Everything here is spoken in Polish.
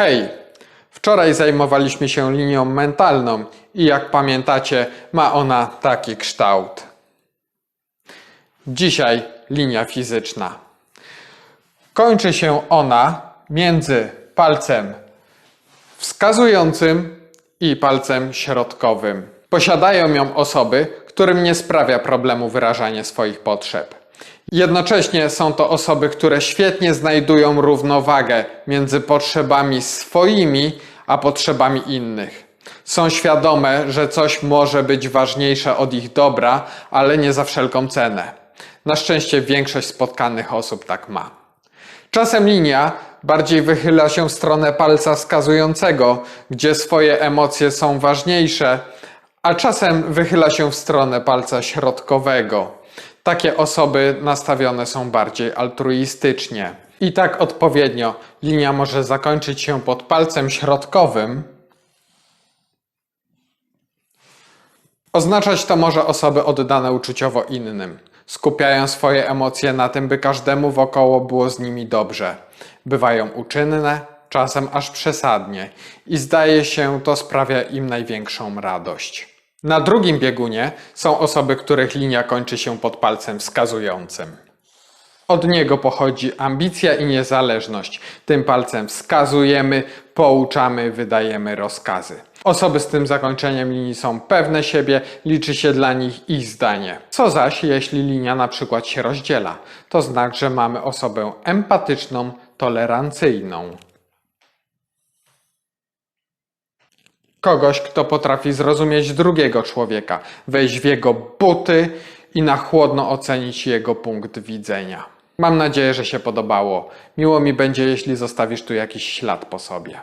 Hej! Wczoraj zajmowaliśmy się linią mentalną i jak pamiętacie, ma ona taki kształt. Dzisiaj linia fizyczna. Kończy się ona między palcem wskazującym i palcem środkowym. Posiadają ją osoby, którym nie sprawia problemu wyrażanie swoich potrzeb. Jednocześnie są to osoby, które świetnie znajdują równowagę między potrzebami swoimi a potrzebami innych. Są świadome, że coś może być ważniejsze od ich dobra, ale nie za wszelką cenę. Na szczęście większość spotkanych osób tak ma. Czasem linia bardziej wychyla się w stronę palca wskazującego, gdzie swoje emocje są ważniejsze, a czasem wychyla się w stronę palca środkowego. Takie osoby nastawione są bardziej altruistycznie. I tak odpowiednio linia może zakończyć się pod palcem środkowym. Oznaczać to może osoby oddane uczuciowo innym. Skupiają swoje emocje na tym, by każdemu wokoło było z nimi dobrze. Bywają uczynne, czasem aż przesadnie i zdaje się to sprawia im największą radość. Na drugim biegunie są osoby, których linia kończy się pod palcem wskazującym. Od niego pochodzi ambicja i niezależność. Tym palcem wskazujemy, pouczamy, wydajemy rozkazy. Osoby z tym zakończeniem linii są pewne siebie, liczy się dla nich ich zdanie. Co zaś, jeśli linia na przykład się rozdziela? To znak, że mamy osobę empatyczną, tolerancyjną. Kogoś, kto potrafi zrozumieć drugiego człowieka, wejść w jego buty i na chłodno ocenić jego punkt widzenia. Mam nadzieję, że się podobało. Miło mi będzie, jeśli zostawisz tu jakiś ślad po sobie.